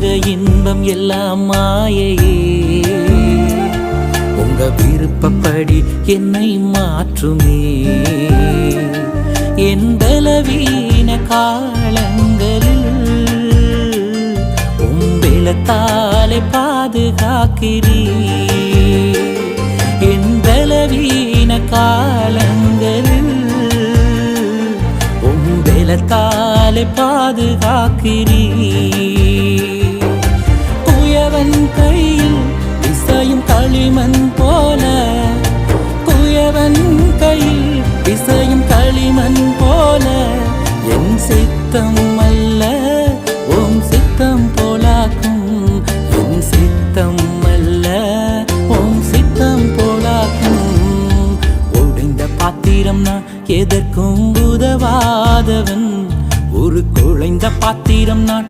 உலக இன்பம் எல்லாம் மாயையே. உங்க விருப்பப்படி என்னை மாற்றுமே. என் பலவீன காலங்களில் உம்பிளத்தாலே பாதுகாக்கிறீ என் பலவீன காலங்களில் உம்பிளத்தாலே பாதுகாக்கிறீ அவன் கையில் விசையும் களிமண் போல குயவன் கையில் விசையும் களிமண் போல என் சித்தம் அல்ல ஓம் சித்தம் போலாக்கும் என் சித்தம் அல்ல ஓம் சித்தம் போலாக்கும். உடைந்த பாத்திரம் நான் எதற்கும் உதவாதவன் ஒரு குழைந்த பாத்திரம் நான்